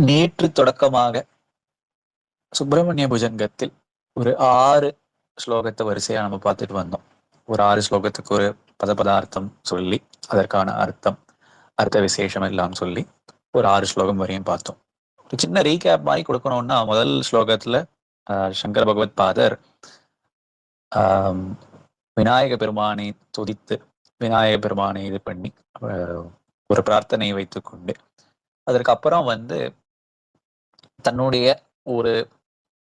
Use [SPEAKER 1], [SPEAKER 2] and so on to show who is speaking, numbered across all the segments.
[SPEAKER 1] நேற்று தொடக்கமாக சுப்பிரமணிய புஜங்கத்தில் ஒரு ஆறு ஸ்லோகத்தை வரிசையா நம்ம பார்த்துட்டு வந்தோம். ஒரு ஆறு ஸ்லோகத்துக்கு ஒரு பத பதார்த்தம் சொல்லி அதற்கான அர்த்தம் அர்த்த விசேஷம் எல்லாம் சொல்லி ஒரு ஆறு ஸ்லோகம் வரையும் பார்த்தோம். ஒரு சின்ன ரீகேப் மாதிரி கொடுக்கணும்னா முதல் ஸ்லோகத்துல ஆஹ், சங்கர பகவத் பாதர் விநாயக பெருமானை துதித்து விநாயக பெருமானை இது பண்ணி ஒரு பிரார்த்தனையை வைத்துக்கொண்டு அதற்கு அப்புறம் வந்து தன்னுடைய ஒரு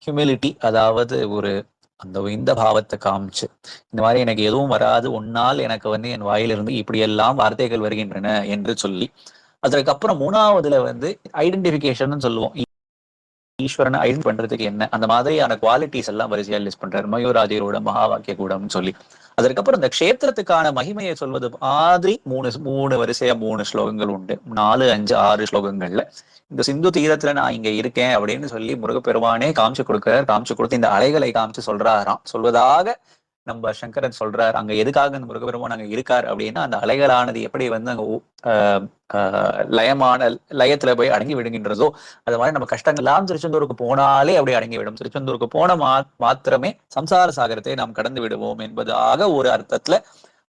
[SPEAKER 1] ஹியூமிலிட்டி அதாவது ஒரு அந்த இந்த பாவத்தை காமிச்சு இந்த மாதிரி எனக்கு எதுவும் வராது உன்னால் எனக்கு வந்து என் வாயிலிருந்து இப்படியெல்லாம் வார்த்தைகள் வருகின்றன என்று சொல்லி அதற்கப்புறம் மூணாவதுல வந்து ஐடென்டிஃபிகேஷன் சொல்லுவோம். ஈஸ்வரனை ஐடென்ட் பண்றதுக்கு என்ன? அந்த மாதிரியான குவாலிட்டிஸ் எல்லாம் வரிசையா லிஸ்ட் பண்றாரு. மயூராதிரோட மகாவாக்கிய கூடம்னு சொல்லி. அதற்கப்புறம் இந்த க்ஷேத்திரத்துக்கான மகிமையை சொல்வது மாதிரி மூணு மூணு வரிசையா மூணு ஸ்லோகங்கள் உண்டு. நாலு அஞ்சு ஆறு ஸ்லோகங்கள்ல. இந்த சிந்து தீரத்துல நான் இங்க இருக்கேன் அப்படின்னு சொல்லி முருகப்பெருமானே காமிச்சு கொடுக்கிறார். காமிச்சு கொடுத்து இந்த அலைகளை காமிச்சு சொல்றாராம். சொல்வதாக நம்ம சங்கரன் சொல்றாரு அங்க எதுக்காக அந்த முருகப்பெருமான் அங்க இருக்கார் அப்படின்னா அந்த அலைகளானது எப்படி வந்து அங்க ஆஹ் லயமான லயத்துல போய் அடங்கி விடுகின்றதோ அது மாதிரி நம்ம கஷ்டங்கள் எல்லாம் திருச்செந்தூருக்கு போனாலே அப்படியே அடங்கி விடும். திருச்செந்தூருக்கு போன மா மாத்திரமே சம்சார சாகரத்தை நாம் கடந்து விடுவோம் என்பதாக ஒரு அர்த்தத்துல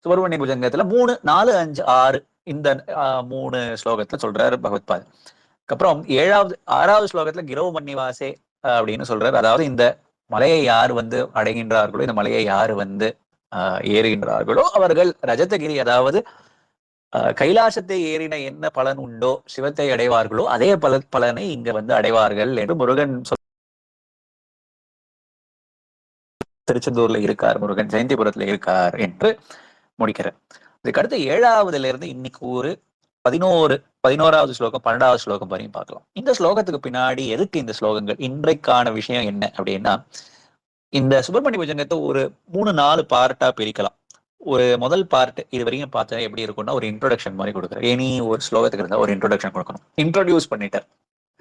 [SPEAKER 1] சுப்பிரமணிய புஜங்கத்துல மூணு நாலு அஞ்சு ஆறு இந்த ஆஹ், மூணு ஸ்லோகத்துல சொல்றாரு பகவத்பாத் அப்புறம் ஏழாவது ஆறாவது ஸ்லோகத்துல கிரவ மன்னிவாசே அப்படின்னு சொல்றாரு. அதாவது இந்த மலையை யார் வந்து அடைகின்றார்களோ இந்த மலையை யார் வந்து ஆஹ், ஏறுகின்றார்களோ அவர்கள் ரஜதகிரி அதாவது ஆஹ், கைலாசத்தை ஏறின என்ன பலன் உண்டோ சிவத்தை அடைவார்களோ அதே பல பலனை இங்க வந்து அடைவார்கள் என்று முருகன் சொல் திருச்செந்தூர்ல இருக்கார் முருகன் ஜெயந்திபுரத்துல இருக்கார் என்று முடிக்கிறார். இதுக்கு அடுத்து ஏழாவதுல இருந்து இன்னைக்கு ஒரு பதினோரு பதினோராவது ஸ்லோகம் பன்னெண்டாவது ஸ்லோகம் வரையும் பார்க்கலாம். இந்த ஸ்லோகத்துக்கு பின்னாடி எதுக்கு இந்த ஸ்லோகங்கள்? இன்றைக்கான விஷயம் என்ன? அப்படின்னா இந்த சுப்பிரமணிய புஜங்கத்தை ஒரு மூணு நாலு பார்ட்டா பிரிக்கலாம். ஒரு முதல் பார்ட் இது வரைக்கும் பார்த்தா எப்படி இருக்கும்னா ஒரு இன்ட்ரோடக்ஷன் மாதிரி கொடுக்குறேன் எனி ஒரு ஸ்லோகத்துக்கு இருந்தால் ஒரு இன்ட்ரோடக்ஷன் கொடுக்கணும். இன்ட்ரோடியூஸ் பண்ணிட்டார்.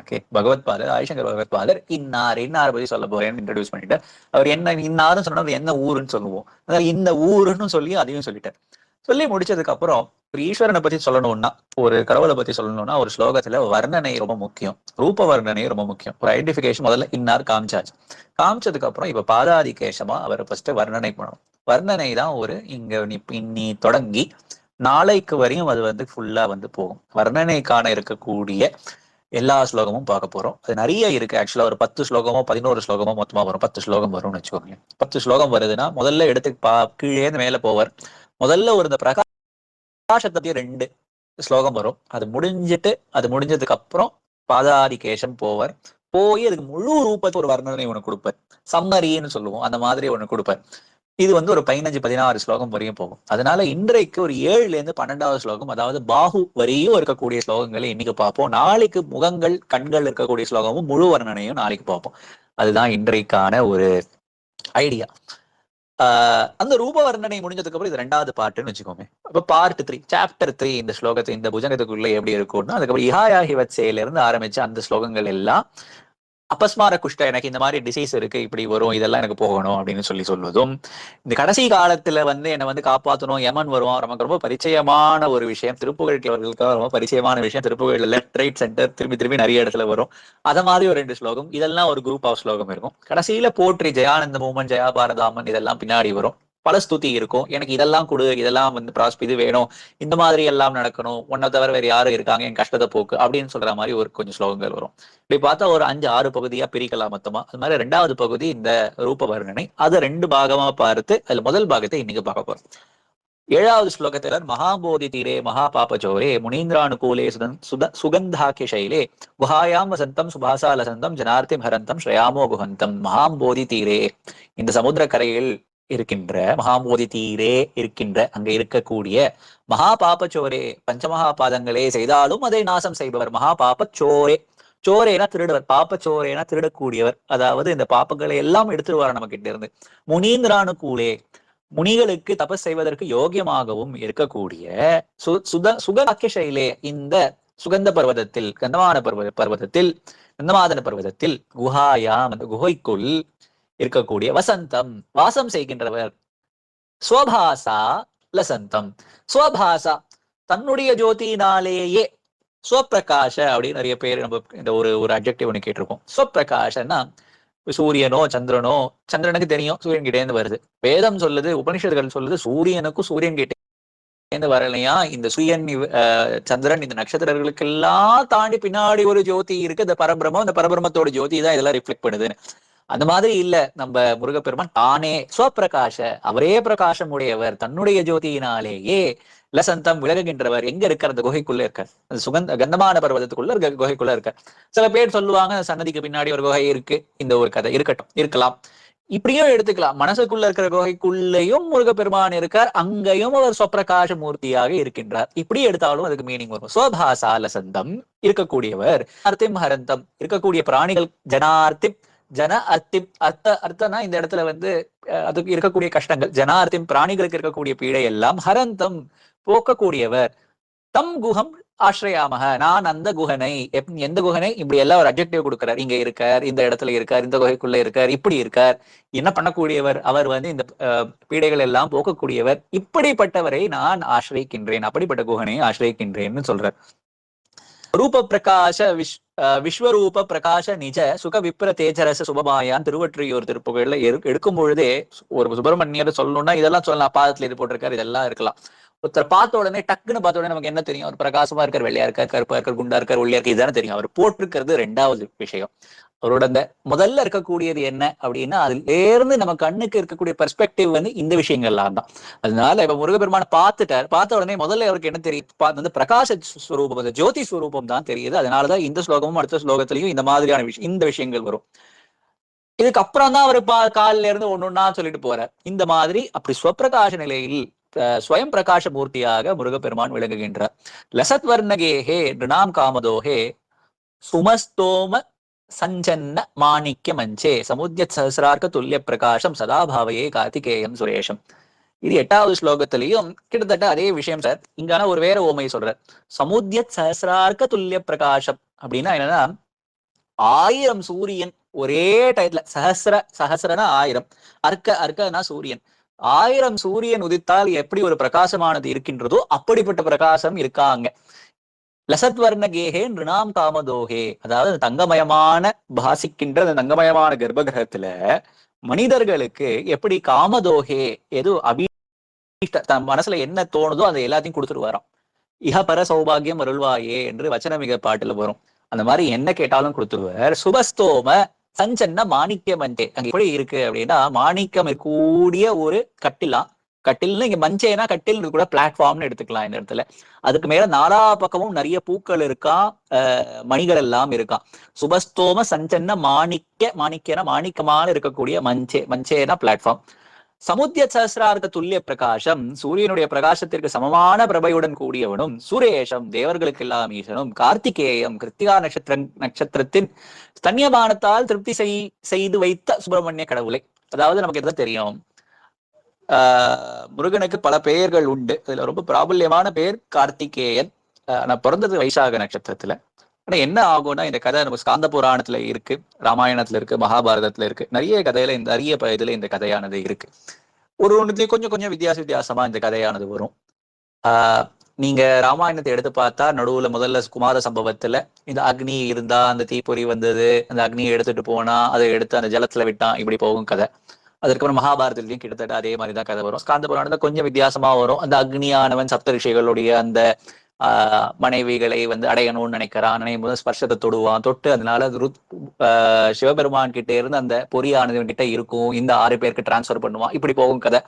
[SPEAKER 1] ஓகே பகவத் பாதர் ஆயிஷங்கர் பகவத் பாதர் இன்னார் இன்னார் பத்தி சொல்ல போறேன்னு இன்ட்ரடியூஸ் பண்ணிட்டார். அவர் என்ன இன்னாரும் சொன்னா என்ன ஊருன்னு சொல்லுவோம். அதாவது இந்த ஊருன்னு சொல்லி அதையும் சொல்லிட்டார். சொல்லி முடிச்சதுக்கு அப்புறம் ஒரு ஈஸ்வரனை பத்தி சொல்லணும்னா ஒரு கடவுளை பத்தி சொல்லணும்னா ஒரு ஸ்லோகத்துல வர்ணனை ரொம்ப முக்கியம். ரூப வர்ணனை ரொம்ப முக்கியம். ஒரு ஐடென்டிபிகேஷன் முதல்ல இன்னார் காமிச்சாச்சு. காமிச்சதுக்கு அப்புறம் இப்ப பாதாதி கேசமா அவரை ஃபர்ஸ்ட் வர்ணனை பண்ணணும். வர்ணனை தான் ஒரு இங்க நீ தொடங்கி நாளைக்கு வரையும் அது வந்து ஃபுல்லா வந்து போகும். வர்ணனைக்கான இருக்கக்கூடிய எல்லா ஸ்லோகமும் பார்க்க போறோம். அது நிறைய இருக்கு. ஆக்சுவலா ஒரு பத்து ஸ்லோகமோ பதினோரு ஸ்லோகமோ மொத்தமா வரும். பத்து ஸ்லோகம் வரும்னு வச்சுக்கோங்க பத்து ஸ்லோகம் வருதுன்னா முதல்ல எடுத்து பா கீழே இருந்து மேல போவார். முதல்ல ஒரு இந்த பிரகாசத்தை பத்தி ரெண்டு ஸ்லோகம் வரும். அது முடிஞ்சிட்டு அது முடிஞ்சதுக்கு அப்புறம் பாதாதி கேசம் போவார். போய் அதுக்கு முழு ரூபத்து ஒரு வர்ணனை ஒண்ணு கொடுப்பார். சம்மரின்னு சொல்லுவோம். அந்த மாதிரி ஒண்ணு கொடுப்பார். இது வந்து ஒரு பதினஞ்சு பதினாறு ஸ்லோகம் வரையும் போகும். அதனால இன்றைக்கு ஒரு ஏழுல இருந்து பன்னெண்டாவது ஸ்லோகம் அதாவது பாகு வரையும் இருக்கக்கூடிய ஸ்லோகங்களை இன்னைக்கு பார்ப்போம். நாளைக்கு முகங்கள் கண்கள் இருக்கக்கூடிய ஸ்லோகமும் முழு வர்ணனையும் நாளைக்கு பார்ப்போம். அதுதான் இன்றைக்கான ஒரு ஐடியா. அந்த ரூப வர்ணனை முடிஞ்சதுக்கு அப்புறம் இது ரெண்டாவது பாட்டுன்னு வச்சுக்கோமே. இப்ப பார்ட் த்ரீ சாப்டர் த்ரீ இந்த ஸ்லோகத்தை இந்த புஜங்கத்துக்குள்ள எப்படி இருக்கும்னா அதுக்கப்புறம் இஹாயாஹி வச்சையில இருந்து ஆரம்பிச்ச அந்த ஸ்லோகங்கள் எல்லாம் அபஸ்மார குஷ்ட எனக்கு இந்த மாதிரி டிசீஸ் இருக்கு இப்படி வரும் இதெல்லாம் எனக்கு போகணும் அப்படின்னு சொல்லி சொல்வதும் இந்த கடைசி காலத்துல வந்து என்னை வந்து காப்பாற்றணும் யமன் வருவான் நமக்கு ரொம்ப பரிச்சயமான ஒரு விஷயம். திருப்புகழ்களுக்கு ரொம்ப பரிச்சயமான விஷயம். திருப்புகழ் லெஃப்ட் ரைட் சென்டர் திரும்பி திரும்பி நிறைய இடத்துல வரும். அத மாதிரி ஒரு ரெண்டு ஸ்லோகம். இதெல்லாம் ஒரு குரூப் ஆஃப் ஸ்லோகம் இருக்கும். கடைசியில போற்றி ஜெயானந்த மூமன் ஜெயா பாரதாமன் இதெல்லாம் பின்னாடி வரும். பல ஸ்துதி இருக்கும். எனக்கு இதெல்லாம் கொடு இதெல்லாம் வந்து ப்ராஸ்ப் இது வேணும். இந்த மாதிரி எல்லாம் நடக்கணும். உன்னை தவிர வேற யாரும் இருக்காங்க? என் கஷ்டத்தை போக்கு. அப்படின்னு சொல்ற மாதிரி ஒரு கொஞ்சம் ஸ்லோகங்கள் வரும். இப்படி பார்த்தா ஒரு அஞ்சு ஆறு பகுதியா பிரிக்கலாம் மொத்தமா. அது மாதிரி ரெண்டாவது பகுதி இந்த ரூப வர்ணனை அதை ரெண்டு பாகமா பார்த்து அதுல முதல் பாகத்தை இன்னைக்கு பார்க்க போறோம். ஏழாவது ஸ்லோகத்துல மகாபோதி தீரே மகா பாபஜோரே முனீந்திரானுகூலே சுதன் சுத சுகந்தாக்கிய சைலே குஹாயாம் வசந்தம் சுபாசாலசந்தம் ஜனார்த்தி ஹரந்தம் ஸ்ரயாமோ குஹந்தம் மகாம்போதி தீரே. இந்த சமுத்திர கரையில் இருக்கின்ற மகாம்போதி தீரே இருக்கின்ற அங்க இருக்கக்கூடிய மகா பாபச்சோரே பஞ்சமகா பாதங்களே செய்தாலும் அதை நாசம் செய்பவர் மகா பாபச்சோரே சோரேனா திருடுவர் பாப்பச்சோரேனா திருடக்கூடியவர். அதாவது இந்த பாப்பங்களை எல்லாம் எடுத்துருவார் நம்ம கிட்ட இருந்து முனீந்திரானு கூலே முனிகளுக்கு தபஸ் செய்வதற்கு யோகியமாகவும் இருக்கக்கூடிய சு சுத சுகராக்கிய இந்த சுகந்த பர்வதத்தில் கந்தமான பர்வத பர்வதத்தில் கந்தமாதன பர்வதத்தில் குஹாயாம் அந்த குகைக்குள் இருக்கக்கூடிய வசந்தம் வாசம் செய்கின்றவர். ஸ்வபாசா லசந்தம். ஸ்வபாசா தன்னுடைய ஜோதினாலேயே ஸ்வப்பிரகாஷ அப்படின்னு நிறைய பேர் நம்ம இந்த ஒரு ஒரு அப்ஜெக்டிவ் ஒன்று கேட்டிருக்கோம். ஸ்வப்பிரகாஷன்னா சூரியனோ சந்திரனோ சந்திரனுக்கு தெரியும் சூரியன் கிட்டே இருந்து வருது. வேதம் சொல்லுது உபனிஷத்துகள் சொல்லுது சூரியனுக்கும் சூரியன் கிட்டே இருந்து வரலையா? இந்த சூரியன் சந்திரன் இந்த நட்சத்திரங்களுக்கெல்லாம் தாண்டி பின்னாடி ஒரு ஜோதி இருக்கு. இந்த பரபிரமம் இந்த பரபிரமத்தோட ஜோதி தான் இதெல்லாம் ரிஃப்ளெக்ட் பண்ணுதுன்னு. அந்த மாதிரி இல்ல. நம்ம முருகப்பெருமான் தானே சுவப்பிரகாஷ அவரே பிரகாசம் உடையவர் தன்னுடைய ஜோதியினாலேயே லசந்தம் விலகுகின்றவர். எங்க இருக்கார் அந்த குகைக்குள்ள இருக்க. அந்த சுகந்த கந்தமான பர்வதத்துக்குள்ள இருக்க குகைக்குள்ள இருக்க. சில பேர் சொல்லுவாங்க சன்னதிக்கு பின்னாடி ஒரு குகை இருக்கு. இந்த ஒரு கதை இருக்கட்டும் இருக்கலாம். இப்படியும் எடுத்துக்கலாம். மனசுக்குள்ள இருக்கிற குகைக்குள்ளேயும் முருகப்பெருமான் இருக்கார். அங்கேயும் அவர் சொப்பிரகாச மூர்த்தியாக இருக்கின்றார். இப்படி எடுத்தாலும் அதுக்கு மீனிங் வரும். சோபாசாலசந்தம் இருக்கக்கூடியவர் அர்த்திம் ஹரந்தம் இருக்கக்கூடிய பிராணிகள் ஜனார்த்தி ஜன அர்த்தி அர்த்த அர்த்தம்னா இந்த இடத்துல வந்து அதுக்கு இருக்கக்கூடிய கஷ்டங்கள். ஜன அர்த்தம் பிராணிகளுக்கு இருக்கக்கூடிய பீடை எல்லாம் ஹரந்தம் போக்கக்கூடியவர். தம் குகம் ஆசிரியாமக நான் அந்த குகனை எப்- எந்த குகனை இப்படி எல்லாம் ஒரு அப்ஜெக்டிவ் கொடுக்கிறார். இங்க இருக்கார் இந்த இடத்துல இருக்கார் இந்த குகைக்குள்ள இருக்கார் இப்படி இருக்கார். என்ன பண்ணக்கூடியவர்? அவர் வந்து இந்த பீடைகள் எல்லாம் போக்கக்கூடியவர். இப்படிப்பட்டவரை நான் ஆசிரியக்கின்றேன் அப்படிப்பட்ட குகனை ஆசிரியக்கின்றேன்னு சொல்றார். ரூப பிரகாச விஷ் விஸ்வரூப பிரகாச நிஜ சுக விப்ர தேஜரச சுபமாயான் திருவற்றியூர் திருப்புகழ்ல எடுக்கும் பொழுதே ஒரு சுப்பிரமணியர் சொல்லணும்னா இதெல்லாம் சொல்லலாம். பாதத்துல இது போட்டிருக்காரு இதெல்லாம் இருக்கலாம். ஒருத்தர் பார்த்த உடனே டக்குன்னு பார்த்த உடனே நமக்கு என்ன தெரியும்? அவர் பிரகாசமா இருக்கார் வெள்ளையா இருக்கார் கருப்பா இருக்கார் குண்டா இருக்கார் ஒல்லியா இருக்கார் இதுதானே தெரியும். அவர் போட்டிருக்கிறது ரெண்டாவது விஷயம். அவரோட அந்த முதல்ல இருக்கக்கூடியது என்ன அப்படின்னா அதுல இருந்து நம்ம கண்ணுக்கு இருக்கக்கூடிய பெர்ஸ்பெக்டிவ் வந்து இந்த விஷயங்கள்லாம் தான். அதனால இப்ப முருகப்பெருமான பார்த்துட்டார். பார்த்த உடனே முதல்ல அவருக்கு என்ன தெரியும்? பா- வந்து பிரகாச ஸ்வரூபம் அந்த ஜோதி ஸ்வரூபம் தான் தெரியுது. அதனாலதான் இந்த ஸ்லோகமும் அடுத்த ஸ்லோகத்திலையும் இந்த மாதிரியான விஷயம் இந்த விஷயங்கள் வரும். இதுக்கு அப்புறம் தான் அவர் பா காலில இருந்து ஒன்னொன்னா சொல்லிட்டு போறார். இந்த மாதிரி அப்படி ஸ்வப்பிரகாச நிலையில் ஸ்வயம் பிரகாச மூர்த்தியாக முருகப்பெருமான் விளங்குகின்றார். லசத் வர்ணகேஹே நிருணாம் காமதோஹே சுமஸ்தோம சஞ்சன்ன மாணிக்க மஞ்சே சமுத்திய சஹசிரார்க்க துல்லிய பிரகாசம் சதா பாவையே கார்த்திகேயம் சுரேஷம் இது எட்டாவது ஸ்லோகத்திலையும் கிட்டத்தட்ட அதே விஷயம் சார் இங்கான ஒரு வேற ஓமை சொல்றார் சமுத்திய சஹசிரார்க்க துல்லிய பிரகாசம் அப்படின்னா என்னன்னா ஆயிரம் சூரியன் ஒரே டயத்துல சஹசிர சஹசிரனா ஆயிரம் அர்க்க அர்க்கனா சூரியன் ஆயிரம் சூரியன் உதித்தால் எப்படி ஒரு பிரகாசமானது இருக்கின்றதோ அப்படிப்பட்ட பிரகாசம் இருக்காங்க லசத் வர்ண கேஹே நிருணாம் காமதோகே. அதாவது அந்த தங்கமயமான பாசிக்கின்ற அந்த தங்கமயமான கர்ப்பகிரகத்துல மனிதர்களுக்கு எப்படி காமதோகே எது அபி தன் மனசுல என்ன தோணுதோ அதை எல்லாத்தையும் கொடுத்துட்டு வரோம் இஹபர சௌபாகியம் அருள்வாயே என்று வச்சனமிக பாட்டுல வரும். அந்த மாதிரி என்ன கேட்டாலும் கொடுத்துருவார் சுபஸ்தோம சஞ்சன்ன மாணிக்க மஞ்சே அங்க எப்படி இருக்கு அப்படின்னா மாணிக்கம் கூடிய ஒரு கட்டிலாம் கட்டில்னு இங்க மஞ்சேனா கட்டில் கூட பிளாட்ஃபார்ம்னு எடுத்துக்கலாம் இந்த இடத்துல. அதுக்கு மேல நாலா பக்கமும் நிறைய பூக்கள் இருக்கா? அஹ், மணிகள் எல்லாம் இருக்கா? சுபஸ்தோம சஞ்சன்ன மாணிக்க மாணிக்கனா மாணிக்கமான இருக்கக்கூடிய மஞ்சே மஞ்சேனா பிளாட்ஃபார்ம் சமுத்திய சஹசிரார்த்த துல்லிய பிரகாசம் சூரியனுடைய பிரகாசத்திற்கு சமமான பிரபையுடன் கூடியவனும் சுரேஷம் தேவர்களுக்கு எல்லாம் ஈசனும் கார்த்திகேயம் கிருத்திகா நட்சத்திர நட்சத்திரத்தின் ஸ்தன்யபானத்தால் திருப்தி செய் செய்து வைத்த சுப்பிரமணிய கடவுளை. அதாவது நமக்கு எதாவது தெரியும்? முருகனுக்கு பல பெயர்கள் உண்டு. இதுல ரொம்ப பிராபல்யமான பெயர் கார்த்திகேயன். ஆஹ் நான் பிறந்தது வைசாக நட்சத்திரத்துல. ஆனா என்ன ஆகும்னா இந்த கதை நம்ம ஸ்காந்த புராணத்துல இருக்கு. ராமாயணத்துல இருக்கு மகாபாரதத்துல இருக்கு. நிறைய கதையில இந்த அரிய இதுல இந்த கதையானது இருக்கு. ஒரு ஒண்ணுலயும் கொஞ்சம் கொஞ்சம் வித்தியாச வித்தியாசமா இந்த கதையானது வரும். ஆஹ் நீங்க ராமாயணத்தை எடுத்து பார்த்தா நடுவுல முதல்ல குமார சம்பவத்துல இந்த அக்னி இருந்தா அந்த தீப்பொறி வந்தது அந்த அக்னியை எடுத்துட்டு போனா அதை எடுத்து அந்த ஜலத்துல விட்டான் இப்படி போகும் கதை. அதுக்கப்புறம் மகாபாரதத்திலையும் கிட்டத்தட்ட அதே மாதிரி தான் கதை வரும். ஸ்காந்த புராணத்துல கொஞ்சம் வித்தியாசமா வரும். அந்த அக்னியானவன் சப்த ரிஷிகளுடைய அந்த ஆஹ் மனைவிகளை வந்து அடையணும்னு நினைக்கிறான். நினைக்கும் போது ஸ்பர்ஷத்தை தொடுவான். தொட்டு அதனால ருத் ஆஹ் சிவபெருமான் கிட்ட இருந்து அந்த பொறியானது கிட்ட இருக்கும். இந்த ஆறு பேருக்கு டிரான்ஸ்ஃபர் பண்ணுவான். இப்படி போகும் கதை.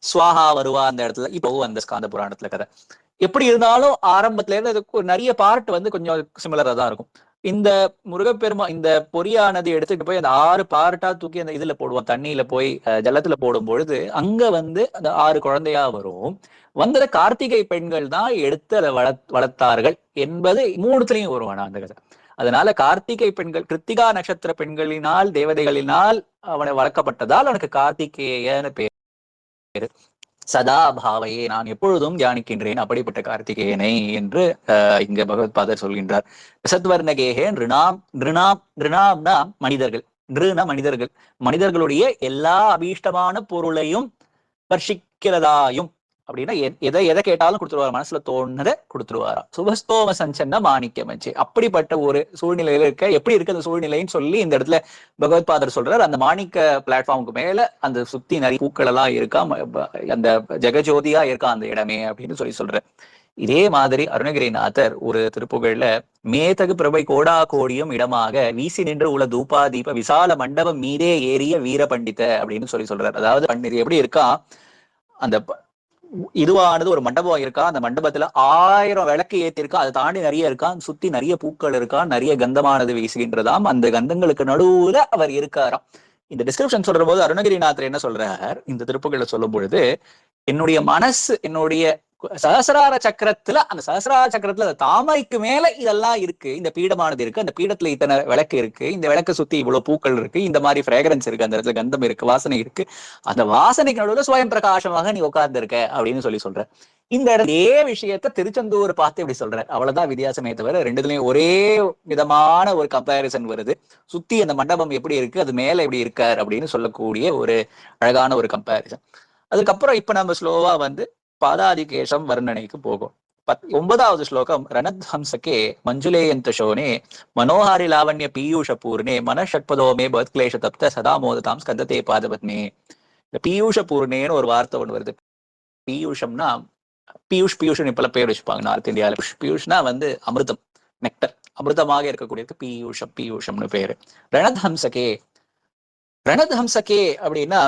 [SPEAKER 1] சுவாகா வருவா அந்த இடத்துல. இப்போவும் அந்த ஸ்காந்த புராணத்துல கதை. எப்படி இருந்தாலும் ஆரம்பத்துல இருந்து நிறைய பார்ட் வந்து கொஞ்சம் சிமிலரா தான் இருக்கும். இந்த முருகப்பெருமா இந்த பொறியானது எடுத்துட்டு போய் அந்த ஆறு பார்ட்டா தூக்கி அந்த இதுல போடுவோம் தண்ணியில போய் ஜலத்துல போடும் பொழுது அங்க வந்து அந்த ஆறு குழந்தையா வரும். வந்தத கார்த்திகை பெண்கள் தான் எடுத்து அதை வள வளர்த்தார்கள் என்பது மூணுத்துலயும் வருவானா அந்த கதை. அதனால கார்த்திகை பெண்கள் கிருத்திகா நட்சத்திர பெண்களினால் தேவதைகளினால் அவனை வளர்க்கப்பட்டதால் அவனுக்கு கார்த்திகேயன்னு பேர். சதா பாவையே நான் எப்பொழுதும் தியானிக்கின்றேன் அப்படிப்பட்ட கார்த்திகேயனை என்று அஹ், இங்க பகவத்பாதர் சொல்கின்றார். சத்வர்ணகேகே நிருணாம் நிருணாம் நிருணாம்னா மனிதர்கள். நிருண மனிதர்கள். மனிதர்களுடைய எல்லா அபீஷ்டமான பொருளையும் ஸ்பர்ஷிக்கிறதாயும் அப்படின்னா எதை எதை கேட்டாலும் கொடுத்துருவாரு. மனசுல தோணுதை கொடுத்துருவாரா. சுபஸ்தோம சஞ்சன்ன மாணிக்கமச்சு. அப்படிப்பட்ட ஒரு சூழ்நிலையில இருக்க எப்படி இருக்கு அந்த சூழ்நிலைன்னு சொல்லி இந்த இடத்துல பகவத்பாதர் சொல்றார். அந்த மாணிக்க பிளாட்ஃபார்முக்கு மேல அந்த சுத்தி நிறைய பூக்கள் எல்லாம் இருக்கா அந்த ஜெகஜோதியா இருக்கா அந்த இடமே அப்படின்னு சொல்லி சொல்ற இதே மாதிரி அருணகிரிநாதர் ஒரு திருப்புகழ்ல மேதகு பிரபை கோடா கோடியும் இடமாக வீசி நின்று உள்ள தூபா தீப விசால மண்டபம் மீதே ஏறிய வீர பண்டித அப்படின்னு சொல்லி சொல்றாரு. அதாவது பண்டிதர் எப்படி இருக்கா? அந்த இதுவானது ஒரு மண்டபம் இருக்கா? அந்த மண்டபத்துல ஆயிரம் விளக்கு ஏத்திருக்கா அதை தாண்டி நிறைய இருக்கா? சுத்தி நிறைய பூக்கள் இருக்கா? நிறைய கந்தமானது வீசுகின்றதாம். அந்த கந்தங்களுக்கு நடுவுல அவர் இருக்காராம். இந்த டிஸ்கிரிப்ஷன் சொல்ற போது அருணகிரிநாதர் என்ன சொல்றார்? இந்த திருப்புகளை சொல்லும் பொழுது என்னுடைய மனசு என்னுடைய சகசிரார சக்கரத்துல அந்த சகசிரார சக்கரத்துல அந்த தாமரைக்கு மேல இதெல்லாம் இருக்கு. இந்த பீடமானது இருக்கு. அந்த பீடத்துல இத்தனை விளக்கு இருக்கு. இந்த விளக்கு சுத்தி இவ்வளவு பூக்கள் இருக்கு. இந்த மாதிரி ஃபிரேகரன்ஸ் இருக்கு. அந்த இடத்துல கந்தம் இருக்கு. வாசனை இருக்கு. அந்த வாசனைக்கு நடுவில் சுயம் பிரகாசமாக நீ உட்கார்ந்து இருக்க அப்படின்னு சொல்லி சொல்ற இந்த இடத்துல இதே விஷயத்த திருச்செந்தூர் பார்த்து இப்படி சொல்ற அவ்வளவுதான் வித்தியாசமே தவிர ரெண்டுலயும் ஒரே விதமான ஒரு கம்பேரிசன் வருது. சுத்தி அந்த மண்டபம் எப்படி இருக்கு? அது மேல எப்படி இருக்கார்? அப்படின்னு சொல்லக்கூடிய ஒரு அழகான ஒரு கம்பேரிசன் அதுக்கப்புறம் இப்ப நம்ம ஸ்லோவா வந்து பாதாதிகேஷம் வர்ணனைக்கு போகும். பத் ஒன்பதாவது ஸ்லோகம் ரணத்ஹம்சகே மஞ்சுலேயந்த சோனே மனோஹாரி லாவண்ய பீயூஷ பூர்ணே மனஷட்பதோமே பத்க்லேஷ தப்த சதா மோததாம் ஸ்கந்ததே பாதபத்மே. இந்த பீயூஷ பூர்ணேன்னு ஒரு வார்த்தை ஒன்று வருது. பீயூஷம்னா பியூஷ் பியூஷ்னு இப்பெல்லாம் பேர் வச்சுப்பாங்க நார்த் இந்தியாவில் பியூஷ்னா வந்து அமிர்தம் நெக்டர் அமிர்தமாக இருக்கக்கூடியது பீயூஷம் பீயூஷம்னு பேரு. ரணத்ஹம்சகே ரணத்ஹம்சகே அப்படின்னா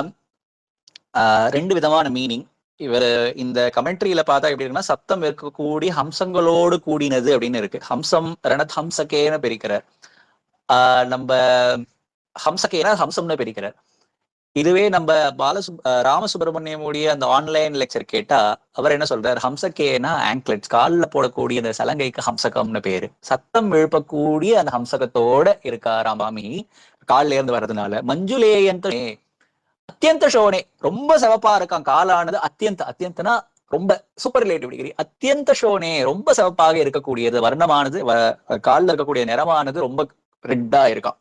[SPEAKER 1] ஆஹ் ரெண்டு விதமான மீனிங் இவர் இந்த கமெண்ட்ரியில பார்த்தா எப்படி இருக்குன்னா சப்தம் இருக்கக்கூடிய ஹம்சங்களோடு கூடினது அப்படின்னு இருக்கு. ஹம்சம் ரணத் ஹம்சகேன்னு பிரிக்கிறார். ஆஹ் நம்ம ஹம்சகேனா ஹம்சம்னு பிரிக்கிறார். இதுவே நம்ம பாலசு ராமசுப்ரமணியமுடைய அந்த ஆன்லைன் லெக்சர் கேட்டா அவர் என்ன சொல்றாரு? ஹம்சகேனா ஆங்க்லெட்ஸ் காலில் போடக்கூடிய அந்த சலங்கைக்கு ஹம்சகம்னு பேரு. சத்தம் எழுப்பக்கூடிய அந்த ஹம்சகத்தோட இருக்கா ராமாமி காலில இருந்து வர்றதுனால. மஞ்சுலேயன் அத்தியந்த ஷோனே ரொம்ப சிவப்பா இருக்கான். காலானது அத்தியந்த. அத்தியந்தனா ரொம்ப சூப்பர் ரிலேட்டிவ் டிகிரி அத்தியந்த ஷோனே ரொம்ப சிவப்பாக இருக்கக்கூடியது. வர்ணமானது காலில் இருக்கக்கூடிய நிறமானது ரொம்ப ரெட்டா இருக்கான்.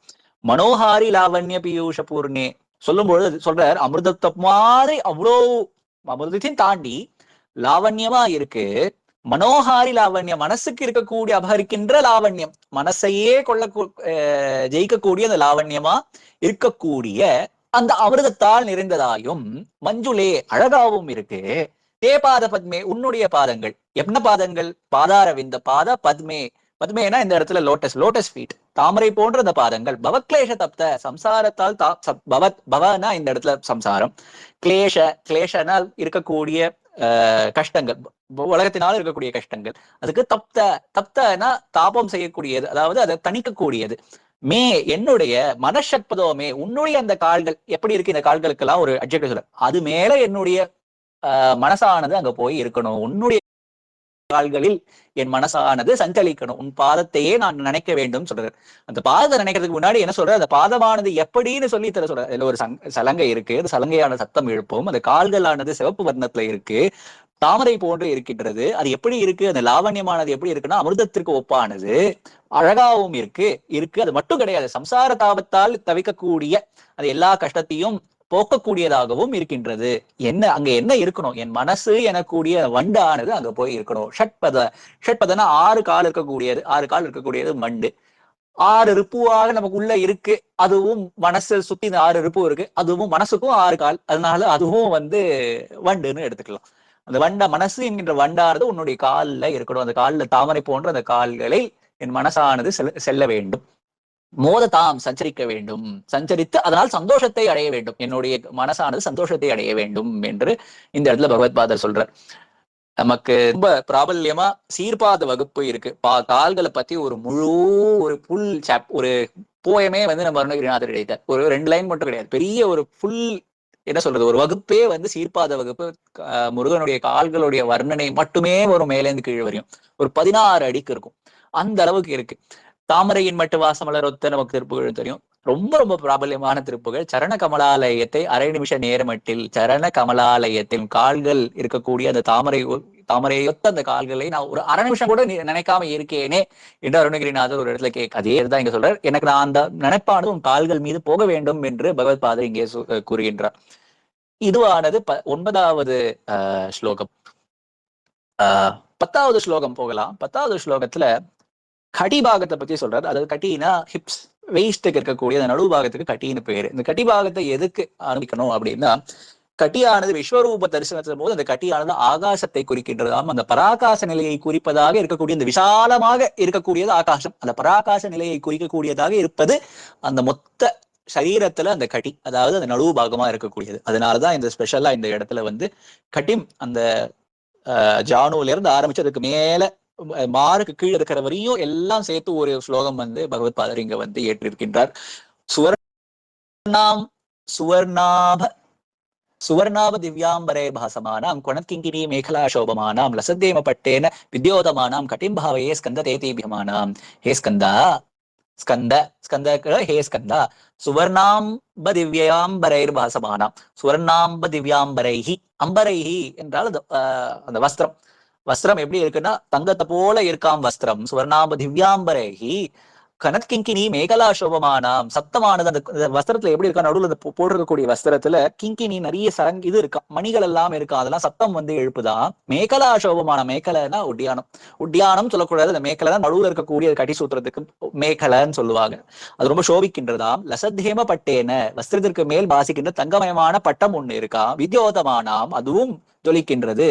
[SPEAKER 1] மனோஹாரி லாவண்ய பியூஷ பூர்ணே. சொல்லும் பொழுது சொல்றார் அமிர்தத்தை மாதிரி அவ்வளோ அமிர்தத்தையும் தாண்டி லாவண்யமா இருக்கு. மனோஹாரி லாவண்யம் மனசுக்கு இருக்கக்கூடிய அபகரிக்கின்ற லாவண்யம். மனசையே கொள்ள ஜெயிக்கக்கூடிய அந்த லாவண்யமா இருக்கக்கூடிய அந்த அமிர்தத்தால் நிறைந்ததாயும் மஞ்சுளே அழகாவும் இருக்கு. தே பாத பத்மே உன்னுடைய பாதங்கள். என்ன பாதங்கள்? பாதார விந்த பாத பத்மே. பத்மேனா இந்த இடத்துல லோட்டஸ் லோட்டஸ் ஃபீட் தாமரை போன்ற அந்த பாதங்கள். பவக்லேஷ தப்த சம்சாரத்தால் தா சப்- பவத் பவனா இந்த இடத்துல சம்சாரம். கிளேஷ கிளேஷனால் இருக்கக்கூடிய கஷ்டங்கள். உலகத்தினால் இருக்கக்கூடிய கஷ்டங்கள். அதுக்கு தப்த தப்தனா தாபம் செய்யக்கூடியது. அதாவது அதை தணிக்கக்கூடியது. மே என்னுடைய மனஷட்பதோமே உன்னுடைய அந்த கால்கள் எப்படி இருக்கு இந்த கால்களுக்கு எல்லாம் ஒரு அப்ஜெக்டிவ் சொல்ல அது மேல என்னுடைய ஆஹ், மனசானது அங்க போய் இருக்கணும். உன்னுடைய கால்களில் என் மனசானது சஞ்சலிக்கணும். உன் பாதத்தையே நான் நினைக்க வேண்டும் சொல்றாரு. அந்த பாதத்தை நினைக்கிறதுக்கு முன்னாடி என்ன சொல்ற அந்த பாதமானது எப்படின்னு சொல்லி தர சொல்ற இதுல ஒரு சலங்கை இருக்கு. அந்த சலங்கையான சத்தம் எழுப்பும். அந்த கால்களானது சிவப்பு வர்ணத்துல இருக்கு. தாமரை போன்று இருக்கின்றது. அது எப்படி இருக்கு? அந்த லாவண்யமானது எப்படி இருக்குன்னா அமிர்தத்திற்கு ஒப்பானது. அழகாவும் இருக்கு. இருக்கு. அது மட்டும் கிடையாது. சம்சார தாபத்தால் தவிக்கக்கூடிய அது எல்லா கஷ்டத்தையும் போக்கக்கூடியதாகவும் இருக்கின்றது. என்ன அங்க என்ன இருக்கணும்? என் மனசு எனக்கூடிய வண்டானது அங்க போய் இருக்கணும். ஷட்பத ஷட்பதனா ஆறு கால் இருக்கக்கூடியது. ஆறு கால் இருக்கக்கூடியது மண்டு. ஆறு ரிப்புவாக நமக்குள்ள இருக்கு. அதுவும் மனசு சுத்தி இந்த ஆறு ரிப்பு இருக்கு. அதுவும் மனசுக்கும் ஆறு கால். அதனால அதுவும் வந்து வண்டுன்னு எடுத்துக்கலாம். அந்த வண்ட மனசு என்கின்ற வண்டாரது உன்னுடைய கால்ல இருக்கணும். அந்த கால்ல தாமரை போன்ற அந்த கால்களை என் மனசானது செல்ல- செல்ல வேண்டும். மோததாம் சஞ்சரிக்க வேண்டும். சஞ்சரித்து அதனால் சந்தோஷத்தை அடைய வேண்டும். என்னுடைய மனசானது சந்தோஷத்தை அடைய வேண்டும் என்று இந்த இடத்துல பகவத் பாதர் சொல்றார். நமக்கு ரொம்ப பிராபல்யமா சீர்பாத வகுப்பு இருக்கு. பா கால்களை பத்தி ஒரு முழு ஒரு புல் சாப் ஒரு போயமே வந்து நம்ம அருணகிரிநாதர் எழுதிட்டார். ஒரு ரெண்டு லைன் மட்டும் கிடையாது. பெரிய ஒரு ஃபுல் என்ன சொல்றது ஒரு வகுப்பே வந்து சீர்பாத வகுப்பு முருகனுடைய கால்களுடைய வர்ணனை மட்டுமே வரும் மேலேந்து கீழே வரையும். ஒரு பதினாறு அடிக்கு இருக்கும். அந்த அளவுக்கு இருக்கு. தாமரையின் மட்டு வாசமலர் ஒத்த நமக்கு திருப்புகழ் தெரியும். ரொம்ப ரொம்ப பிராபல்யமான திருப்புகள். சரண கமலாலயத்தை அரை நிமிஷ நேரமட்டில் சரண கமலாலயத்தின் கால்கள் இருக்கக்கூடிய அந்த தாமரை தாமரையொத்த அந்த கால்களை நான் ஒரு அரை நிமிஷம் கூட நினைக்காம இருக்கேனே என்று அருணகிரிநாதர் ஒரு இடத்துல கேட்க அதே தான் இங்க சொல்றார். எனக்கு நான் அந்த நினைப்பானது உன் கால்கள் மீது போக வேண்டும் என்று பகவத் பாதர் இங்கே கூறுகின்றார். இதுவானது ப ஒன்பதாவது ஆஹ் ஸ்லோகம். ஆஹ் பத்தாவது ஸ்லோகம் போகலாம். பத்தாவது ஸ்லோகத்துல கடி பாகத்தை பத்தி சொல்றாரு. அதாவது கட்டினா ஹிப்ஸ் வேஸ்ட்டுக்கு இருக்கக்கூடிய அந்த நடுவு பாகத்துக்கு கட்டின்னு பேரு. இந்த கட்டி பாகத்தை எதுக்கு ஆரம்பிக்கணும் அப்படின்னா கட்டியானது விஸ்வரூப தரிசனத்தின் போது அந்த கட்டியானது ஆகாசத்தை குறிக்கின்றதாம் அந்த பராகாச நிலையை குறிப்பதாக இருக்கக்கூடிய இந்த விசாலமாக இருக்கக்கூடியது ஆகாசம். அந்த பராகாச நிலையை குறிக்கக்கூடியதாக இருப்பது அந்த மொத்த சரீரத்துல அந்த கட்டி அதாவது அந்த நடுவு பாகமா இருக்கக்கூடியது. அதனாலதான் இந்த ஸ்பெஷலா இந்த இடத்துல வந்து கட்டிம் அந்த அஹ், ஜானுல இருந்து ஆரம்பிச்சு அதுக்கு மேல மாருக்கு கீழே இருக்கிற வரையும் எல்லாம் சேர்த்து ஒரு ஸ்லோகம் வந்து பகவத் பாதர் இங்க வந்து ஏற்றிருக்கின்றார். சுவர்ணாம் சுவர்ணாப சுவர்ணாப திவ்யாம்பரே பாசமானாம் குணத்கிங்கினி மேகலா சோபமானாம் லசத்தேம பட்டேன வித்யோதமானாம் கட்டிம் பாவையே ஸ்கந்த தேதீபியமானாம். ஹே ஸ்கந்தா ஸ்கந்த ஸ்கந்த ஹே ஸ்கந்தா. சுவர்ணாம்ப திவ்யாம்பரைர் பாசமானாம். சுவர்ணாம்ப திவ்யாம்பரைஹி அம்பரைஹி என்றால் அந்த ஆஹ், அந்த வஸ்திரம். வஸ்திரம் எப்படி இருக்குன்னா தங்கத்தை போல இருக்காம் வஸ்திரம். சுவர்ணாம்ப திவ்யாம்பரைஹி கனத்கிங்கினி மேகலா சோபமானாம் சத்தமானது அந்த வஸ்திரத்துல எப்படி இருக்கா நடுவுல அந்த போட்டிருக்கக்கூடிய வஸ்திரத்துல கிங்கினி நிறைய சரங் இது இருக்கா மணிகள் எல்லாம் இருக்கா அதெல்லாம் சத்தம் வந்து எழுப்புதான் மேகலா சோபமான மேகலைன்னா ஒட்டியானம் ஒட்டியானம் சொல்லக்கூடாது அந்த மேகலை தான் நடுவுல இருக்கக்கூடிய கட்டி சூத்திரத்துக்கு மேகலைன்னு சொல்லுவாங்க. அது ரொம்ப சோபிக்கின்றதாம். லசத்தேம பட்டேன வஸ்திரத்திற்கு மேல் பாசிக்கின்ற தங்கமயமான பட்டம் ஒண்ணு இருக்கா வித்யோதமானாம் அதுவும் ஜொலிக்கின்றது.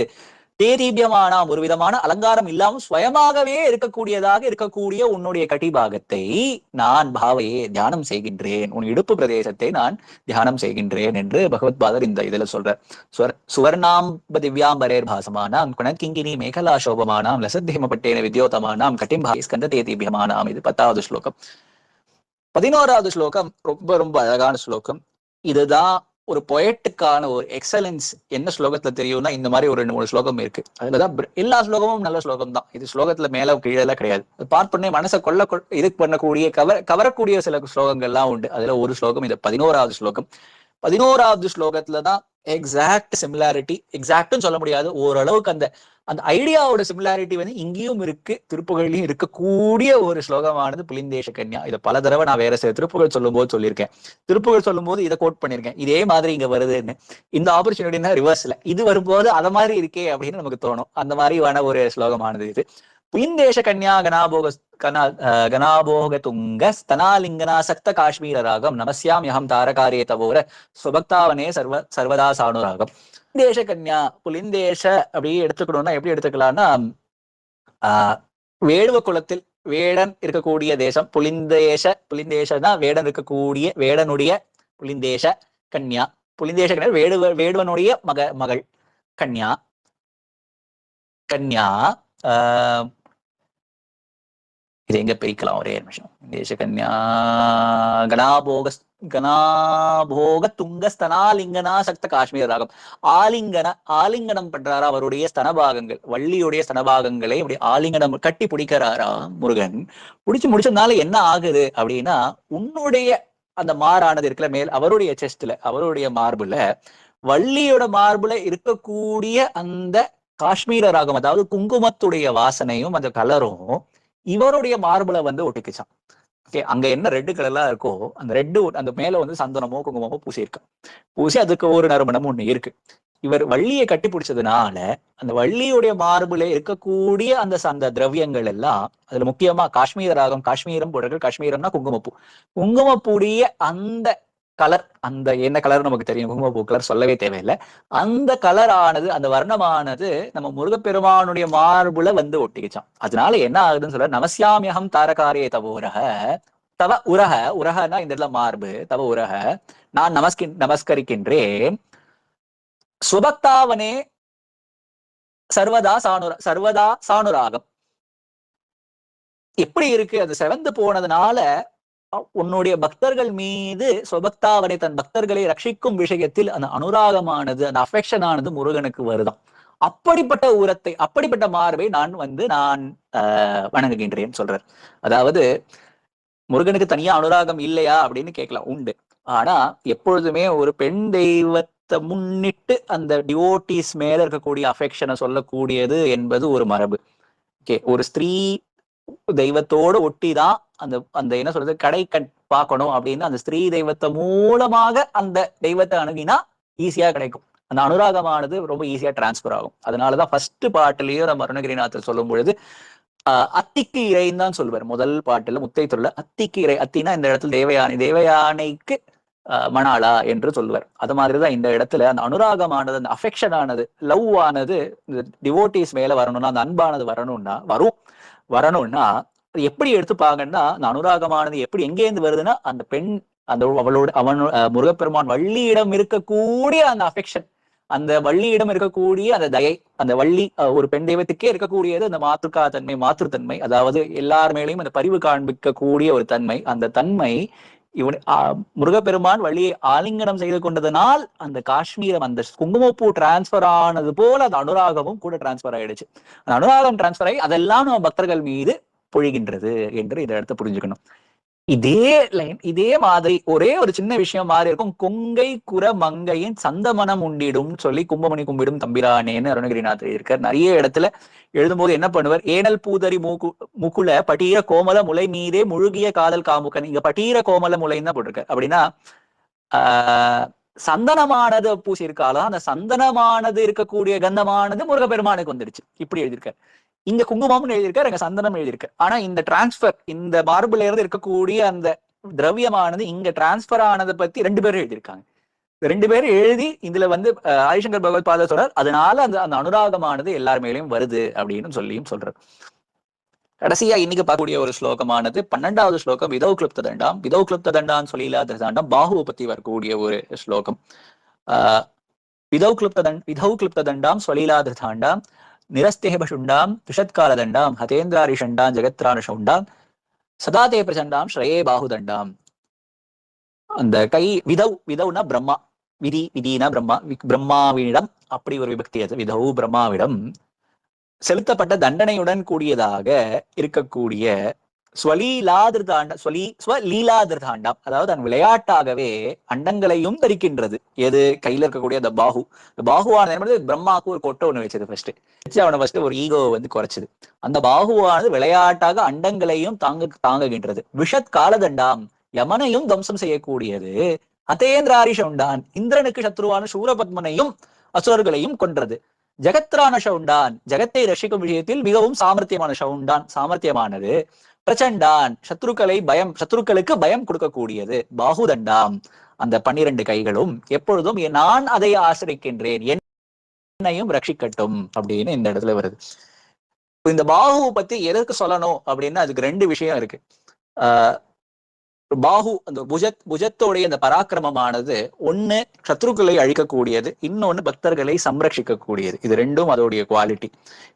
[SPEAKER 1] தேதீபியமானாம் ஒரு விதமான அலங்காரம் இல்லாமல் சுயமாகவே இருக்கக்கூடியதாக இருக்கக்கூடிய உன்னுடைய கட்டிபாகத்தை நான் பாவையே தியானம் செய்கின்றேன். உன் இடுப்பு பிரதேசத்தை நான் தியானம் செய்கின்றேன் என்று பகவத் பாதர் இந்த இதுல சொல்ற சுவர் சுவர்ணாம்ப திவ்யாம்பரேர் பாசமானாம் குணக்கிங்கினி மேகலா சோபமானாம் லசத்தேமப்பட்டேன வித்யோதமானாம் கட்டிம்பாய் ஸ்கந்த தேதீபியமானாம். இது பத்தாவது ஸ்லோகம். பதினோராவது ஸ்லோகம் ரொம்ப ரொம்ப அழகான ஸ்லோகம். இதுதான் ஒரு பொயட்டுக்கான ஒரு எக்ஸலன்ஸ் என்ன ஸ்லோகத்துல தெரியும்னா இந்த மாதிரி ஒரு ரெண்டு மூணு ஸ்லோகம் இருக்கு. அதுலதான் எல்லா ஸ்லோகமும் நல்ல ஸ்லோகம் தான் இது ஸ்லோகத்துல மேல கீழே எல்லாம் கிடையாது. அது பார்ப்பனே மனசை கொல்ல இது பண்ணக்கூடிய கவர கவரக்கூடிய சில ஸ்லோகங்கள்லாம் உண்டு. அதுல ஒரு ஸ்லோகம் இது பதினோராவது ஸ்லோகம். பதினோராவது ஸ்லோகத்துல தான் எக்ஸாக்ட் சிமிலாரிட்டி எக்ஸாக்ட்னு சொல்ல முடியாது. ஓரளவுக்கு அந்த அந்த ஐடியாவோட சிமிலாரிட்டி வந்து இங்கேயும் இருக்கு திருப்புகழ்லையும் இருக்கக்கூடிய ஒரு ஸ்லோகமானது புலிந்தேஷ கன்யா. இதை பல தடவை நான் வேற சில திருப்புகள் சொல்லும் போது சொல்லியிருக்கேன். திருப்புகள் சொல்லும் போது இதை கோட் பண்ணியிருக்கேன். இதே மாதிரி இங்க வருதுன்னு. இந்த ஆப்பர்ச்சுனிட்டினா ரிவர்ஸ்ல இது வரும்போது அத மாதிரி இருக்கே அப்படின்னு நமக்கு தோணும். அந்த மாதிரியான ஒரு ஸ்லோகமானது இது. புலிந்தேஷ கன்யா கணாபோக கனா அஹ், கணாபோக துங்க ஸ்தனாலிங்கனாசக்த காஷ்மீர ராகம் நமசியாம் தாரகாரே தாரகாரிய தவோர சுபக்தாவனே சர்வ சர்வதா சானுராகம். புலிந்தேஷ கன்யா புலிந்தேஷ அப்படி எடுத்துக்கணும்னா எப்படி எடுத்துக்கலாம்னா ஆஹ் வேடுவ குலத்தில் வேடன் இருக்கக்கூடிய தேசம் புலிந்தேஷ புலிந்தேஷனா வேடன் இருக்கக்கூடிய வேடனுடைய புலிந்தேஷ கன்யா. புலிந்தேஷ கன்யா வேடுவ வேடுவனுடைய மக மகள் கன்யா. கன்யா இது எங்க பிரிக்கலாம்? ஒரே நிமிஷம். தேச கன்யா கணாபோக கணாபோக துங்க ஸ்தனாலிங்கனா சக்த காஷ்மீர் ராகம். ஆலிங்கன ஆலிங்கனம் பண்றாரா அவருடைய ஸ்தனபாகங்கள்? வள்ளியுடைய ஸ்தனபாகங்களை இப்படி ஆலிங்கனம் கட்டி பிடிக்கிறாரா முருகன்? பிடிச்சு முடிச்சதுனால என்ன ஆகுது அப்படின்னா உன்னுடைய அந்த மாறானது இருக்கல மேல் அவருடைய செஸ்ட்ல அவருடைய மார்புல வள்ளியோட மார்புல இருக்கக்கூடிய அந்த காஷ்மீர ராகம் அதாவது குங்குமத்துடைய வாசனையும் அந்த கலரும் இவருடைய மார்புல வந்து ஒட்டிக்குச்சான் ஓகே அங்க என்ன ரெட்டு கலர்லாம் இருக்கோ அந்த ரெட்டு அந்த மேல வந்து சந்தனமோ குங்குமமோ பூசியிருக்கு. பூசி அதுக்கு ஒரு நறுமணமும் ஒண்ணு இருக்கு. இவர் வள்ளியை கட்டி பிடிச்சதுனால அந்த வள்ளியுடைய மார்புல இருக்கக்கூடிய அந்த சந்த அந்த திரவியங்கள் எல்லாம் அதுல முக்கியமா காஷ்மீர ராகம் காஷ்மீரம் போடுறது காஷ்மீரம்னா குங்குமப்பூ. குங்குமப்பூடைய அந்த கலர் அந்த என்ன கலர் நமக்கு தெரியும்? குங்குமப்பூ கலர் சொல்லவே தேவையில்லை. அந்த கலர் ஆனது அந்த வர்ணமானது நம்ம முருகப்பெருமானுடைய மார்புல வந்து ஒட்டிக்கிச்சான் அதனால என்ன ஆகுதுன்னு சொல்ல நமசியாமியகம் தாரகாரிய தவ உரக தவ உரக உரகனா இந்த இடத்துல மார்பு தவ உரக நான் நமஸ்கி நமஸ்கரிக்கின்றேன். சுபக்தாவனே சர்வதா சாணுர சர்வதா சானுராகம். எப்படி இருக்கு அது செவந்து போனதுனால உன்னுடைய பக்தர்கள் மீது சுபக்தாவனை தன் பக்தர்களை ரட்சிக்கும் விஷயத்தில் அந்த அனுராகமானது அந்த அஃபெக்ஷனானது முருகனுக்கு வருதான் அப்படிப்பட்ட உரத்தை அப்படிப்பட்ட மார்பை நான் வந்து நான் வணங்குகின்றேன் சொல்றார். அதாவது முருகனுக்கு தனியா அனுராகம் இல்லையா அப்படின்னு கேட்கலாம் உண்டு. ஆனா எப்பொழுதுமே ஒரு பெண் தெய்வத்தை முன்னிட்டு அந்த டிவோட்டிஸ் மேல இருக்கக்கூடிய அஃபெக்ஷனை சொல்லக்கூடியது என்பது ஒரு மரபு. ஓகே ஒரு ஸ்திரீ தெய்வத்தோடு ஒட்டி தான் அந்த அந்த என்ன சொல்றது கடை கட் பார்க்கணும் அப்படின்னு அந்த ஸ்திரீ தெய்வத்தை மூலமாக அந்த தெய்வத்தை அணுகினா ஈஸியா கிடைக்கும். அந்த அனுராகமானது ரொம்ப ஈஸியா டிரான்ஸ்பர் ஆகும். அதனாலதான் ஃபர்ஸ்ட் பாட்டுலயோ நம்ம அருணகிரிநாதர் சொல்லும் பொழுது அத்திக்கு இறைன்னு தான் சொல்லுவார். முதல் பாட்டுல முத்தை சொல்ல அத்திக்கு இறை அத்தினா இந்த இடத்துல தேவயானை தேவயானைக்கு ஆஹ் என்று சொல்லுவார். அது மாதிரிதான் இந்த இடத்துல அந்த அனுராகமானது அந்த அஃபெக்ஷன் ஆனது லவ் ஆனது இந்த டிவோட்டிஸ் மேல வரணும்னா அந்த அன்பானது வரணும்னா வரும். வரணும்னா அது எப்படி எடுத்துப்பாங்கன்னா அந்த அனுராகமானது எப்படி எங்கேருந்து வருதுன்னா அந்த பெண் அந்த அவளோட அவன் முருகப்பெருமான் வள்ளியிடம் இருக்கக்கூடிய அந்த அஃபெக்ஷன் அந்த வள்ளியிடம் இருக்கக்கூடிய அந்த தயை அந்த வள்ளி அஹ், ஒரு பெண் தெய்வத்துக்கே இருக்கக்கூடியது அந்த மாத்துக்கா தன்மை மாற்றுத்தன்மை அதாவது எல்லார் மேலேயும் அந்த பரிவு காண்பிக்கக்கூடிய ஒரு தன்மை. அந்த தன்மை இவன் ஆஹ், முருகப்பெருமான் வள்ளியை ஆலிங்கனம் செய்து கொண்டதனால் அந்த காஷ்மீரம் அந்த குங்குமப்பூ டிரான்ஸ்பர் ஆனது போல அந்த அனுராகமும் கூட டிரான்ஸ்பர் ஆயிடுச்சு. அந்த அனுராகம் டிரான்ஸ்பர் ஆகி அதெல்லாம் நம்ம பக்தர்கள் மீது பொழிகின்றது என்று இதை எடுத்து புரிஞ்சுக்கணும். இதே லைன் இதே மாதிரி ஒரே ஒரு சின்ன விஷயம் மாதிரி இருக்கும். கொங்கை குற மங்கையின் சந்தமனம் உண்டிடும் சொல்லி கும்பமணி கும்பிடும் தம்பிரானேன்னு அருணகிரிநாத் இருக்கார். நிறைய இடத்துல எழுதும்போது என்ன பண்ணுவார்? ஏனல் பூதரி மூக்கு முகுல பட்டீர கோமல முலை மீதே முழுகிய காதல் காமுக்கன் இங்க பட்டீர கோமல முலைன்னு தான் போட்டிருக்காரு. அப்படின்னா ஆஹ் சந்தனமானது பூசியிருக்காலும் அந்த சந்தனமானது இருக்கக்கூடிய கந்தமானது முருகப்பெருமானுக்கு வந்துடுச்சு. இப்படி எழுதியிருக்காரு. இங்க குங்குமம்னு எழுதியிருக்காரு அங்க சந்தனம் எழுதியிருக்கு. ஆனா இந்த டிரான்ஸ்பர் இந்த மார்புல இருந்து இருக்கக்கூடிய அந்த திரவியமானது இங்க டிரான்ஸ்பர் ஆனதை பத்தி ரெண்டு பேரும் எழுதியிருக்காங்க. ரெண்டு பேரும் எழுதி இதுல வந்து அஹ், ஆதிசங்கர் பகவத் பாதர் சொல்றார் அதனால அந்த அந்த அனுராகமானது எல்லார் வருது அப்படின்னு சொல்லியும் சொல்றாரு. கடைசியா இன்னைக்கு பார்க்கக்கூடிய ஒரு ஸ்லோகமானது பன்னெண்டாவது ஸ்லோகம் விதௌ கிளிப்த தண்டாம். விதௌ கிளிப்த தண்டான்னு சொல்லி இல்லாத தண்டாம் பாகுவை பத்தி வரக்கூடிய ஒரு ஸ்லோகம். ஆஹ் விதௌ கிளிப்த தண்ட் விதௌ கிளிப்த தண்டாம் சொல்லிலாத தாண்டாம். நிரஸ்தேபஷுண்டாம் விஷத்கால தண்டாம் ஹதேந்திராரி ஷண்டாம் ஜெகத்ரான சதாதே பிரசண்டாம் ஸ்ரயே பாகுதண்டாம் அந்த கை விதௌ விதௌனா பிரம்மா விதி விதினா பிரம்மா வி- பிரம்மாவிடம் அப்படி ஒரு விபக்தி அது விதௌ பிரம்மாவிடம் செலுத்தப்பட்ட தண்டனையுடன் கூடியதாக இருக்கக்கூடிய ஸ்வலீலாதிருதாண்டம் ஸ்வலீ ஸ்வலீலாதிர்தாண்டம் அதாவது தன் விளையாட்டாகவே அண்டங்களையும் தரிக்கின்றது. எது? கையில இருக்கக்கூடிய அந்த பாகு இந்த பாகுவானது என்ன பிரம்மாவுக்கு ஒரு கொட்டை ஒண்ணு வச்சது ஃபர்ஸ்ட் வச்சு அவனை ஃபர்ஸ்ட் ஒரு ஈகோவை வந்து குறைச்சது. அந்த பாகுவானது விளையாட்டாக அண்டங்களையும் தாங்க தாங்குகின்றது. விஷத் காலதண்டாம். யமனையும் தம்சம் செய்யக்கூடியது. அத்தேந்திராரிஷவுண்டான். இந்திரனுக்கு சத்ருவான சூரபத்மனையும் அசுரர்களையும் கொன்றது. ஜெகத்ரான ஷவுண்டான். ஜெகத்தை ரசிக்கும் விஷயத்தில் மிகவும் சாமர்த்தியமான ஷவுண்டான். சாமர்த்தியமானது. பிரச்சண்டான். சத்ருக்களை பயம் சத்ருக்களுக்கு பயம் கொடுக்கக்கூடியது. பாகுதண்டாம். அந்த பன்னிரண்டு கைகளும் எப்பொழுதும் நான் அதை ஆசிரிக்கின்றேன். என்னையும் ரட்சிக்கட்டும் அப்படின்னு இந்த இடத்துல வருது. இந்த பாகுவை பத்தி எதற்கு சொல்லணும் அப்படின்னா அதுக்கு ரெண்டு விஷயம் இருக்கு. ஆஹ் பாகு அந்த புஜத் புஜத்தோடைய அந்த பராக்கிரமமானது ஒண்ணு சத்ருக்களை அழிக்கக்கூடியது இன்னொன்னு பக்தர்களை சம்ரட்சிக்கக்கூடியது. இது ரெண்டும் அதோடைய குவாலிட்டி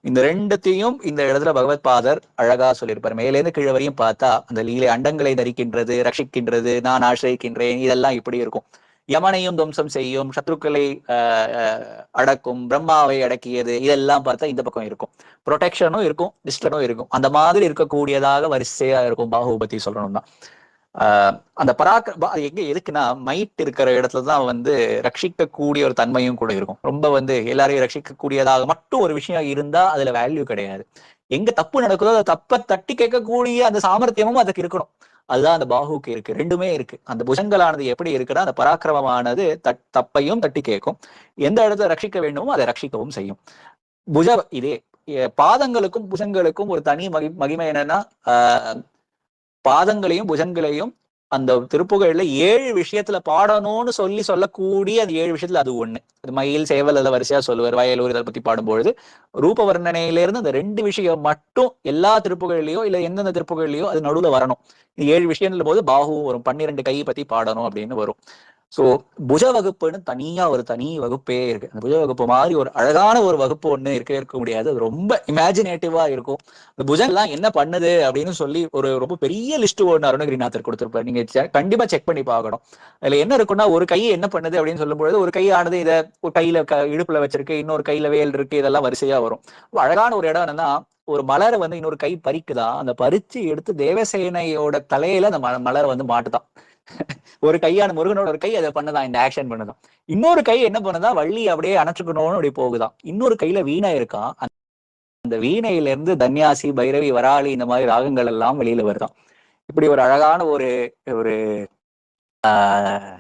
[SPEAKER 1] இந்த ரெண்டுத்தையும் இந்த இடத்துல பகவத் பாதர் அழகா சொல்லியிருப்பார். மேலேருந்து கீழே வரையும் பார்த்தா அந்த லீலை அண்டங்களை தரிக்கின்றது ரட்சிக்கின்றது நான் ஆசிரிக்கின்றேன் இதெல்லாம் இப்படி இருக்கும். யமனையும் துவம்சம் செய்யும் சத்ருக்களை ஆஹ், அடக்கும் பிரம்மாவை அடக்கியது இதெல்லாம் பார்த்தா இந்த பக்கம் இருக்கும். ப்ரொடெக்ஷனும் இருக்கும் டிஸ்டனும் இருக்கும். அந்த மாதிரி இருக்கக்கூடியதாக வரிசையா இருக்கும் பாகுபதி பத்தி சொல்லணும்னா. அந்த பராக்க அது எங்க எதுக்குன்னா மைட் இருக்கிற இடத்துல தான் வந்து ரட்சிக்கக்கூடிய ஒரு தன்மையும் கூட இருக்கும். ரொம்ப வந்து எல்லாரையும் ரட்சிக்கக்கூடியதாக மட்டும் ஒரு விஷயம் இருந்தா அதுல வேல்யூ கிடையாது. எங்க தப்பு நடக்குதோ அதை தப்ப தட்டி கேட்கக்கூடிய அந்த சாமர்த்தியமும் அதுக்கு இருக்கணும். அதுதான் அந்த பாகுக்கு இருக்கு. ரெண்டுமே இருக்கு. அந்த புஜங்களானது எப்படி இருக்குன்னா அந்த பராக்கிரமமானது தட் தப்பையும் தட்டி கேட்கும். எந்த இடத்துல ரட்சிக்க வேண்டுமோ அதை ரட்சிக்கவும் செய்யும். புஜ இதே பாதங்களுக்கும் புஜங்களுக்கும் ஒரு தனி மகி மகிமை என்னன்னா ஆஹ் பாதங்களையும் புஜங்களையும் அந்த திருப்புகழ்ல ஏழு விஷயத்துல பாடணும்னு சொல்லி சொல்லக்கூடிய அந்த ஏழு விஷயத்துல அது ஒண்ணு. அது மயில் சேவல் அதை வரிசையா சொல்லுவார். வயலூர் இதை பத்தி பாடும்பொழுது ரூப வர்ணனையிலிருந்து அந்த ரெண்டு விஷயம் மட்டும் எல்லா திருப்புகள்லயோ இல்ல எந்தெந்த திருப்புகள்லயோ அது நடுவுல வரணும். இது ஏழு விஷயம் போது பாகு வரும். பன்னிரெண்டு கை பத்தி பாடணும் அப்படின்னு வரும். சோ புஜ வகுப்புன்னு தனியா ஒரு தனி வகுப்பே இருக்கு. அந்த புஜ வகுப்பு மாதிரி ஒரு அழகான ஒரு வகுப்பு ஒண்ணு இருக்கவே இருக்க முடியாது. அது ரொம்ப இமேஜினேட்டிவா இருக்கும். இந்த புஜம் எல்லாம் என்ன பண்ணுது அப்படின்னு சொல்லி ஒரு ரொம்ப பெரிய லிஸ்ட் ஒன்று அருணகிரிநாதர் கொடுத்துருப்பாரு. நீங்க கண்டிப்பா செக் பண்ணி பார்க்கணும். அதுல என்ன இருக்குன்னா ஒரு கை என்ன பண்ணுது அப்படின்னு சொல்லும்பொழுது ஒரு கையானது இதை ஒரு கையில க- இடுப்புல வச்சிருக்கு இன்னொரு கையில வேல் இருக்கு இதெல்லாம் வரிசையா வரும். அழகான ஒரு இடம் என்னன்னா ஒரு மலரை வந்து இன்னொரு கை பறிக்குதான் அந்த பறிச்சு எடுத்து தேவசேனையோட தலையில அந்த மலரை வந்து மாட்டுதான். ஒரு கையான முருகனோட ஒரு கை அதை பண்ணுதான் இந்த ஆக்ஷன் பண்ணுதான். இன்னொரு கை என்ன பண்ணதான்? வள்ளி அப்படியே அணைச்சுக்கணும்னு அப்படி போகுதான். இன்னொரு கையில வீணை இருக்கான். அந்த- வீணையில இருந்து தன்யாசி பைரவி வராளி இந்த மாதிரி ராகங்கள் எல்லாம் வெளியில வருதான். இப்படி ஒரு அழகான ஒரு ஒரு ஆஹ்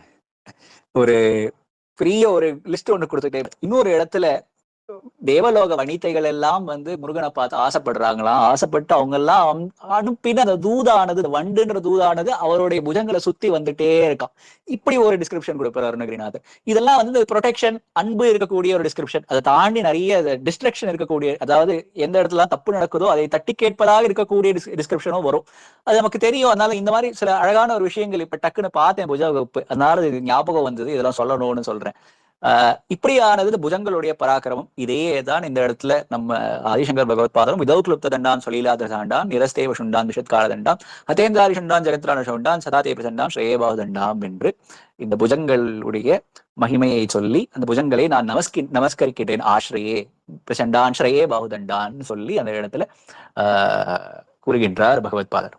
[SPEAKER 1] ஒரு பெரிய ஒரு லிஸ்ட் ஒண்ணு கொடுத்துட்டே இன்னொரு இடத்துல தேவலோக வனிதைகள் எல்லாம் வந்து முருகனை பார்த்து ஆசைப்படுறாங்களாம். ஆசைப்பட்டு அவங்க எல்லாம் அனுப்பின அந்த தூதானது வண்டுன்ற தூதானது அவருடைய புஜங்களை சுத்தி வந்துட்டே இருக்கான் இப்படி ஒரு டிஸ்கிரிப்ஷன் கொடுப்பார் அருணகிரிநாதர். இதெல்லாம் வந்து ப்ரொடெக்ஷன் அன்பு இருக்கக்கூடிய ஒரு டிஸ்கிரிப்ஷன் அதை தாண்டி நிறைய டிஸ்ட்ரக்ஷன் இருக்கக்கூடிய அதாவது எந்த இடத்துல தப்பு நடக்குதோ அதை தட்டி கேட்பதாக இருக்கக்கூடிய டிஸ்கிரிப்ஷனும் வரும். அது நமக்கு தெரியும். அதனால இந்த மாதிரி சில அழகான ஒரு விஷயங்கள் இப்ப டக்குன்னு பார்த்தேன் புஜ வகுப்பு அதனால இது ஞாபகம் வந்தது. இதெல்லாம் சொல்லணும்னு சொல்றேன். இப்படியானது இந்த புஜங்களுடைய பராக்கிரமம். இதே தான் இந்த இடத்துல நம்ம ஆதிசங்கர் பகவத்பாதரும் இதோ கிளுப்த தண்டான் சொல்லிலாத சாண்டான் நிரஸ்தேவ சுண்டான் விஷத்கால தண்டாம் ஹதேந்திராரி சுண்டான் ஜெகத்ரான சுண்டான் சதாதேப சண்டான் ஸ்ரேயபாவ தண்டாம் என்று இந்த புஜங்களுடைய மகிமையை சொல்லி அந்த புஜங்களை நான் நமஸ்கி நமஸ்கரிக்கிட்டேன் ஆஸ்ரயே பிரசண்டான் ஸ்ரேயே பாகுதண்டான்னு சொல்லி அந்த இடத்துல ஆஹ் கூறுகின்றார் பகவத்பாதர்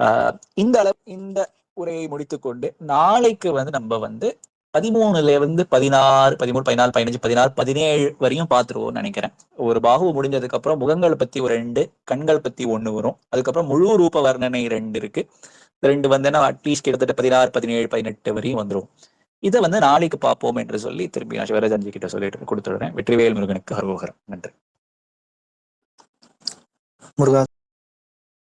[SPEAKER 1] ஆஹ் இந்த அளவு இந்த உரையை முடித்துக்கொண்டு நாளைக்கு வந்து நம்ம வந்து பதிமூணுல இருந்து பதினாறு பதிமூணு பதினாலு பதினஞ்சு பதினாறு பதினேழு வரையும் பார்த்துருவோம்னு நினைக்கிறேன். ஒரு பாகு முடிஞ்சதுக்கு அப்புறம் முகங்களை பத்தி ஒரு ரெண்டு கண்கள் பத்தி ஒண்ணு வரும். அதுக்கப்புறம் முழு ரூப வர்ணனை ரெண்டு இருக்கு. ரெண்டு வந்தேன்னா அட்லீஸ்ட் கிட்டத்தட்ட பதினாறு பதினேழு பதினெட்டு வரையும் வந்துரும். இதை வந்து நாளைக்கு பார்ப்போம் என்று சொல்லி திருப்பி நான் சிவராஜன்ஜி கிட்ட சொல்லிட்டு கொடுத்துடுறேன். வெற்றிவேல் முருகனுக்கு அருகோகரம் நன்றி.
[SPEAKER 2] முருகா